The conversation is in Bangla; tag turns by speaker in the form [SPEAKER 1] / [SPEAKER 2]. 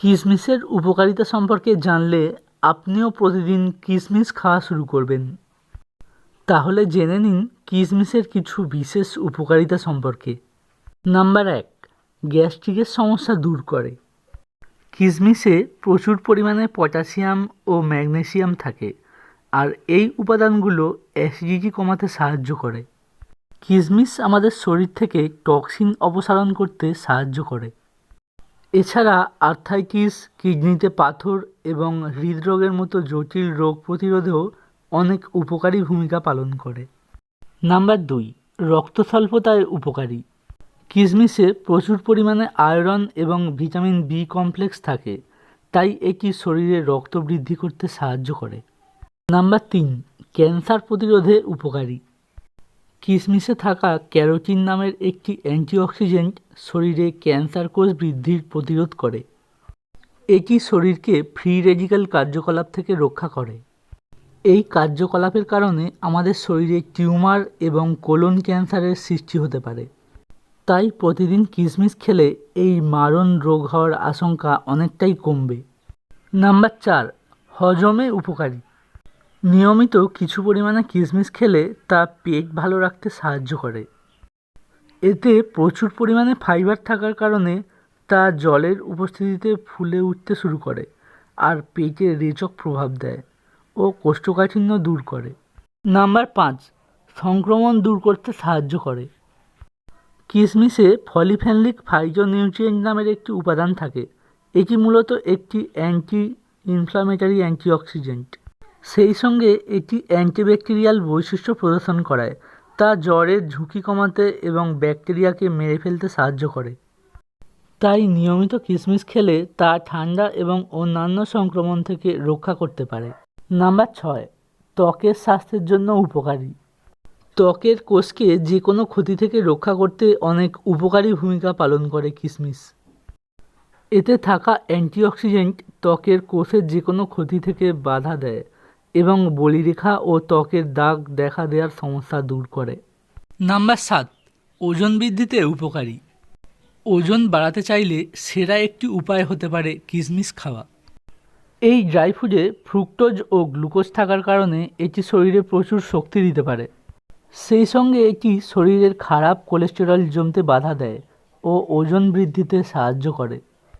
[SPEAKER 1] কিশমিশের উপকারিতা সম্পর্কে জানলে আপনিও প্রতিদিন কিশমিশ খাওয়া শুরু করবেন। তাহলে জেনে নিন কিশমিশের কিছু বিশেষ উপকারিতা সম্পর্কে। নাম্বার এক, গ্যাস্ট্রিকের সমস্যা দূর করে। কিশমিশে প্রচুর পরিমাণে পটাশিয়াম ও ম্যাগনেসিয়াম থাকে, আর এই উপাদানগুলো অ্যাসিডিটি কমাতে সাহায্য করে। কিশমিশ আমাদের শরীর থেকে টক্সিন অপসারণ করতে সাহায্য করে। এছাড়া আর্থাইটিস কিডনিতে পাথর এবং হৃদরোগের মতো জটিল রোগ প্রতিরোধেও অনেক উপকারী ভূমিকা পালন করে। নাম্বার দুই রক্ত স্বল্পতায় উপকারী। কিশমিশে প্রচুর পরিমাণে আয়রন এবং ভিটামিন বি কমপ্লেক্স থাকে, তাই এটি শরীরে রক্ত বৃদ্ধি করতে সাহায্য করে। নাম্বার তিন, ক্যান্সার প্রতিরোধে উপকারী। কিশমিশে থাকা ক্যারোটিন নামের একটি অ্যান্টিঅক্সিডেন্ট শরীরে ক্যান্সার কোষ বৃদ্ধির প্রতিরোধ করে। এটি শরীরকে ফ্রি রেডিক্যাল কার্যকলাপ থেকে রক্ষা করে। এই কার্যকলাপের কারণে আমাদের শরীরে টিউমার এবং কোলন ক্যান্সারের সৃষ্টি হতে পারে। তাই প্রতিদিন কিশমিশ খেলে এই মারণ রোগ হওয়ার আশঙ্কা অনেকটাই কমবে। নাম্বার চার, হজমে উপকারী নিয়মিত কিছু পরিমাণে কিশমিশ খেলে তা পেট ভালো রাখতে সাহায্য করে। এতে প্রচুর পরিমাণে ফাইবার থাকার কারণে তা জলের উপস্থিতিতে ফুলে উঠতে শুরু করে আর পেটে রেচক প্রভাব দেয় ও কোষ্ঠকাঠিন্য দূর করে। নাম্বার পাঁচ, সংক্রমণ দূর করতে সাহায্য করে। কিশমিশে ফলিফেনলিক ফাইটোনিউট্রিয়েন্ট নামের একটি উপাদান থাকে। এটি মূলত একটি অ্যান্টি ইনফ্লামেটরি অ্যান্টিঅক্সিডেন্ট সেই সঙ্গে এটি অ্যান্টিব্যাকটেরিয়াল বৈশিষ্ট্য প্রদর্শন করায়। তা জ্বরের ঝুঁকি কমাতে এবং ব্যাকটেরিয়াকে মেরে ফেলতে সাহায্য করে। তাই নিয়মিত কিশমিশ খেলে তা ঠান্ডা এবং অন্যান্য সংক্রমণ থেকে রক্ষা করতে পারে। নাম্বার ছয়, ত্বকের স্বাস্থ্যের জন্য উপকারী। ত্বকের কোষকে যে কোনো ক্ষতি থেকে রক্ষা করতে অনেক উপকারী ভূমিকা পালন করে কিশমিশ এতে থাকা অ্যান্টিঅক্সিডেন্ট ত্বকের কোষের যে কোনো ক্ষতি থেকে বাধা দেয়। এবং বলিরেখা ও ত্বকের দাগ দেখা দেওয়ার সমস্যা দূর করে। নাম্বার সাত ওজন বৃদ্ধিতে উপকারী। ওজন বাড়াতে চাইলে সেরা একটি উপায় হতে পারে কিশমিশ খাওয়া। এই ড্রাই ফ্রুটে ফ্রুক্টোজ ও গ্লুকোজ থাকার কারণে এটি শরীরে প্রচুর শক্তি দিতে পারে। সেই সঙ্গে এটি শরীরের খারাপ কোলেস্টেরল জমতে বাধা দেয় ও ওজন বৃদ্ধিতে সাহায্য করে।